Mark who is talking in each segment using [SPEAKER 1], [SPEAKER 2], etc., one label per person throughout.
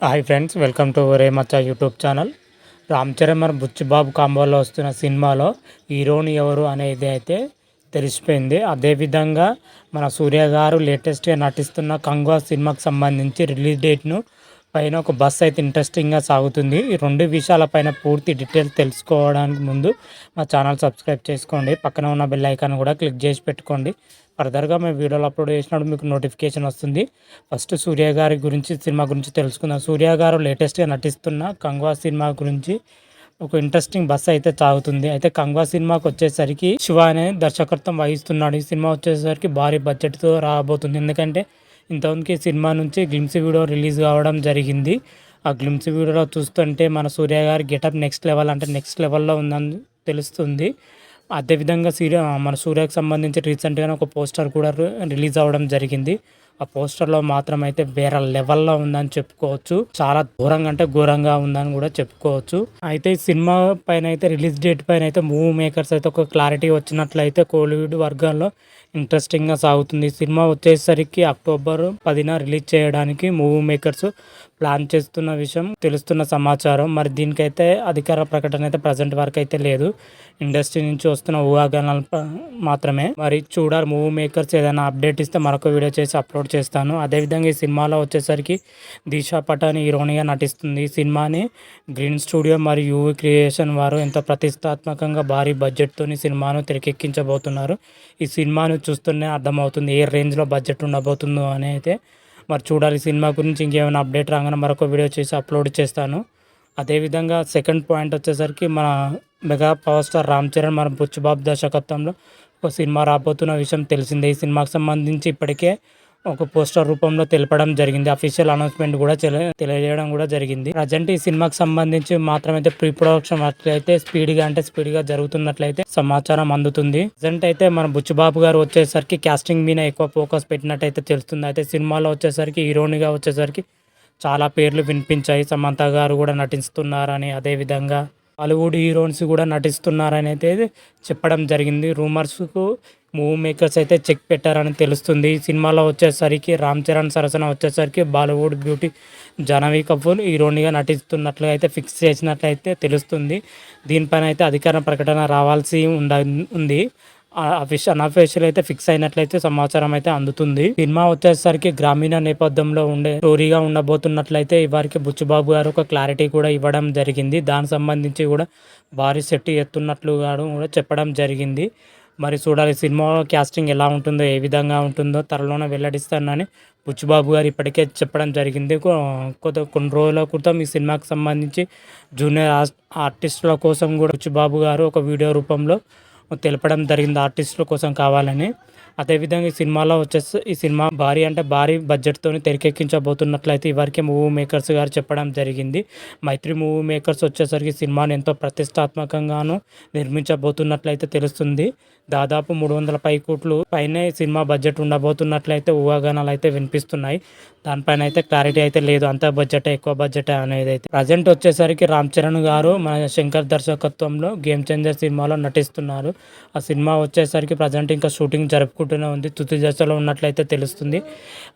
[SPEAKER 1] Hi friends welcome to ఒరే మచ్చా YouTube channel. Ram Charan Buchibabu కాంబోలో వస్తున్న సినిమాలో హీరోని ఎవరు అనేది అయితే తెలిసిపోయింది. అదేవిధంగా మన సూర్య గారు లేటెస్ట్గా నటిస్తున్న కంగువా సినిమాకి సంబంధించి రిలీజ్ డేట్ను పైన ఒక బస్ అయితే ఇంట్రెస్టింగ్గా సాగుతుంది. ఈ రెండు విషయాలపైన పూర్తి డీటెయిల్స్ తెలుసుకోవడానికి ముందు మా ఛానల్ సబ్స్క్రైబ్ చేసుకోండి. పక్కన ఉన్న బెల్ ఐకాన్ కూడా క్లిక్ చేసి పెట్టుకోండి. ఫర్దర్గా మేము వీడియోలు అప్లోడ్ చేసినప్పుడు మీకు నోటిఫికేషన్ వస్తుంది. ఫస్ట్ సూర్య గారి గురించి సినిమా గురించి తెలుసుకుందాం. సూర్య గారు లేటెస్ట్గా నటిస్తున్న కంగ్వా సినిమా గురించి ఒక ఇంట్రెస్టింగ్ బస్ అయితే సాగుతుంది. అయితే కంగ్వా సినిమాకి వచ్చేసరికి శివ అనే దర్శకత్వం వహిస్తున్నాడు. ఈ సినిమా వచ్చేసరికి భారీ బడ్జెట్తో రాబోతుంది. ఎందుకంటే ఇంతవరకు సినిమా నుంచి గ్లిమ్స్ వీడియో రిలీజ్ కావడం జరిగింది. ఆ గ్లిమ్స్ వీడియోలో చూస్తుంటే మన సూర్య గారి గెటప్ నెక్స్ట్ లెవెల్ అంటే నెక్స్ట్ లెవెల్లో ఉందని తెలుస్తుంది. అదేవిధంగా సీరియల్ మన సూర్యకి సంబంధించి రీసెంట్గానే ఒక పోస్టర్ కూడా రిలీజ్ అవ్వడం జరిగింది. ఆ పోస్టర్లో మాత్రం అయితే వేరే లెవెల్లో ఉందని చెప్పుకోవచ్చు. చాలా దూరంగా అంటే ఘోరంగా ఉందని కూడా చెప్పుకోవచ్చు. అయితే ఈ సినిమా పైన అయితే రిలీజ్ డేట్ పైన అయితే మూవీ మేకర్స్ అయితే ఒక క్లారిటీ వచ్చినట్లయితే కోలీవుడ్ వర్గాల్లో ఇంట్రెస్టింగ్గా సాగుతుంది. సినిమా వచ్చేసరికి అక్టోబర్ పదిన రిలీజ్ చేయడానికి మూవీ మేకర్స్ ప్లాన్ చేస్తున్న విషయం తెలుస్తున్న సమాచారం. మరి దీనికైతే అధికార ప్రకటన అయితే ప్రజెంట్ వరకు అయితే లేదు. ఇండస్ట్రీ నుంచి వస్తున్న ఊహాగానాలు మాత్రమే. మరి చూడాలి మూవీ మేకర్స్ ఏదైనా అప్డేట్ ఇస్తే మరొక వీడియో చేసి అప్లోడ్ చేస్తాను. అదేవిధంగా ఈ సినిమాలో వచ్చేసరికి దిశా పటాని హీరోనిగా నటిస్తుంది. ఈ సినిమాని గ్రీన్ స్టూడియో మరియు యూవీ క్రియేషన్ వారు ఎంతో ప్రతిష్టాత్మకంగా భారీ బడ్జెట్తో సినిమాను తెరకెక్కించబోతున్నారు. ఈ సినిమాను చూస్తూనే అర్థమవుతుంది ఏ రేంజ్లో బడ్జెట్ ఉండబోతుందో అని అయితే మరి చూడాలి సినిమా గురించి ఇంకేమైనా అప్డేట్ రాగానే మరొక వీడియో చేసి అప్లోడ్ చేస్తాను. అదేవిధంగా సెకండ్ పాయింట్ వచ్చేసరికి మన mega power star Ram Charan మన బుచ్చుబాబు దర్శకత్వంలో ఒక సినిమా రాబోతున్న విషయం తెలిసిందే. ఈ సినిమాకి సంబంధించి ఇప్పటికే ఒక పోస్టర్ రూపంలో తెలపడం జరిగింది. అఫీషియల్ అనౌన్స్మెంట్ కూడా తెలియజేయడం కూడా జరిగింది. ప్రజెంట్ ఈ సినిమాకి సంబంధించి మాత్రమైతే ప్రీ ప్రొడక్షన్ అట్లయితే స్పీడ్గా అంటే స్పీడ్గా జరుగుతున్నట్లయితే సమాచారం అందుతుంది. ప్రజెంట్ అయితే మన బుచ్చిబాబు గారు వచ్చేసరికి కాస్టింగ్ మీద ఎక్కువ ఫోకస్ పెట్టినట్టయితే తెలుస్తుంది. అయితే సినిమాలో వచ్చేసరికి హీరోయిన్గా వచ్చేసరికి చాలా పేర్లు వినిపించాయి. సమంత గారు కూడా నటిస్తున్నారని అదేవిధంగా బాలీవుడ్ హీరోయిన్స్ కూడా నటిస్తున్నారని అయితే చెప్పడం జరిగింది. రూమర్స్కు మూవీ మేకర్స్ అయితే చెక్ పెట్టారని తెలుస్తుంది. ఈ సినిమాలో వచ్చేసరికి రామ్ చరణ్ సరసన వచ్చేసరికి బాలీవుడ్ బ్యూటీ జాహ్నవి కపూర్ హీరోయిన్గా నటిస్తున్నట్లు అయితే ఫిక్స్ చేసినట్లయితే తెలుస్తుంది. దీనిపైన అయితే అధికార ప్రకటన రావాల్సి ఉండ ఉంది. అన్అఫీషియల్ అయితే ఫిక్స్ అయినట్లయితే సమాచారం అయితే అందుతుంది. సినిమా వచ్చేసరికి గ్రామీణ నేపథ్యంలో ఉండే స్టోరీగా ఉండబోతున్నట్లయితే వారికి బుచ్చుబాబు గారు ఒక క్లారిటీ కూడా ఇవ్వడం జరిగింది. దానికి సంబంధించి కూడా భారీ సెట్ ఎత్తున్నట్లు కూడా చెప్పడం జరిగింది. మరి చూడాలి సినిమా క్యాస్టింగ్ ఎలా ఉంటుందో ఏ విధంగా ఉంటుందో త్వరలోనే వెల్లడిస్తానని బుచ్చిబాబు గారు ఇప్పటికే చెప్పడం జరిగింది. కొత్త కొన్ని రోజుల క్రితం ఈ సినిమాకి సంబంధించి జూనియర్ ఆర్టిస్టుల కోసం కూడా బుచ్చిబాబు గారు ఒక వీడియో రూపంలో తెలపడం జరిగింది ఆర్టిస్టుల కోసం కావాలని. అదేవిధంగా ఈ సినిమాలో వచ్చేసి ఈ సినిమా భారీ అంటే భారీ బడ్జెట్తో తెరకెక్కించబోతున్నట్లయితే ఇవరికి మూవీ మేకర్స్ గారు చెప్పడం జరిగింది. మైత్రి మూవీ మేకర్స్ వచ్చేసరికి సినిమాని ఎంతో ప్రతిష్టాత్మకంగాను నిర్మించబోతున్నట్లయితే తెలుస్తుంది. దాదాపు మూడు వందల పై కోట్లు పైనే సినిమా బడ్జెట్ ఉండబోతున్నట్లయితే ఊహాగానాలు అయితే వినిపిస్తున్నాయి. దానిపైన అయితే క్లారిటీ అయితే లేదు. అంత బడ్జెట్ ఎక్కువ బడ్జెట్ అనేది అయితే ప్రజెంట్ వచ్చేసరికి రామ్ చరణ్ గారు మన శంకర్ దర్శకత్వంలో గేమ్ చేంజర్ సినిమాలో నటిస్తున్నారు. ఆ సినిమా వచ్చేసరికి ప్రజెంట్ ఇంకా షూటింగ్ జరుపుకుంటూనే ఉంది. తుది దశలో ఉన్నట్లయితే తెలుస్తుంది.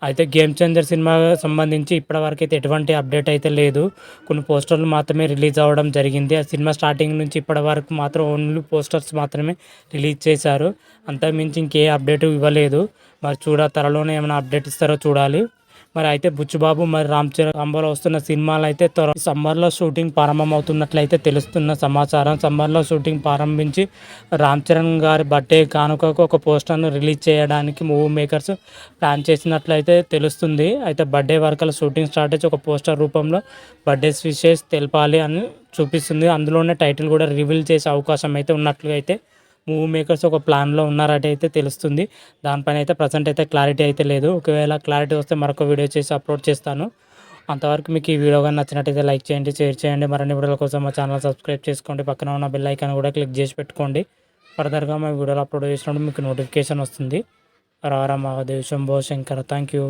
[SPEAKER 1] అయితే గేమ్ చేంజర్ సినిమా సంబంధించి ఇప్పటివరకు అయితే ఎటువంటి అప్డేట్ అయితే లేదు. కొన్ని పోస్టర్లు మాత్రమే రిలీజ్ అవ్వడం జరిగింది. ఆ సినిమా స్టార్టింగ్ నుంచి ఇప్పటి వరకు మాత్రం ఓన్లీ పోస్టర్స్ మాత్రమే రిలీజ్ చేశారు. అంతకుమించి ఇంకే అప్డేట్ ఇవ్వలేదు. మరి చూడ త్వరలోనే ఏమైనా అప్డేట్ ఇస్తారో చూడాలి. మరి అయితే బుచ్చుబాబు మరి రామ్ చరణ్ అంబలో వస్తున్న సినిమాలు అయితే త్వర సమ్మర్లో షూటింగ్ ప్రారంభమవుతున్నట్లయితే తెలుస్తున్న సమాచారం. సమ్మర్లో షూటింగ్ ప్రారంభించి రామ్ చరణ్ గారి బర్త్డే కానుకకు ఒక పోస్టర్ను రిలీజ్ చేయడానికి మూవీ మేకర్స్ ప్లాన్ చేసినట్లయితే తెలుస్తుంది. అయితే బర్త్డే వర్కల షూటింగ్ స్టార్ట్ ఒక పోస్టర్ రూపంలో బర్త్డే విషెస్ తెలపాలి అని చూపిస్తుంది. అందులోనే టైటిల్ కూడా రివీల్ చేసే అవకాశం అయితే ఉన్నట్లుగా అయితే మూవీ మేకర్స్ ఒక ప్లాన్లో ఉన్నారట అయితే తెలుస్తుంది. దానిపైన అయితే ప్రజెంట్ అయితే క్లారిటీ అయితే లేదు. ఒకవేళ క్లారిటీ వస్తే మరొక వీడియో చేసి అప్లోడ్ చేస్తాను. అంతవరకు మీకు ఈ వీడియో కానీ నచ్చినట్టయితే లైక్ చేయండి షేర్ చేయండి. మరిన్ని వీడియోల కోసం మా ఛానల్ సబ్స్క్రైబ్ చేసుకోండి. పక్కన ఉన్న బెల్ ఐకాన్ కూడా క్లిక్ చేసి పెట్టుకోండి. ఫర్దర్గా మా వీడియోలు అప్లోడ్ చేసినప్పుడు మీకు నోటిఫికేషన్ వస్తుంది. రారా మహాదేవ్ శంభో శంకర్ థ్యాంక్ యూ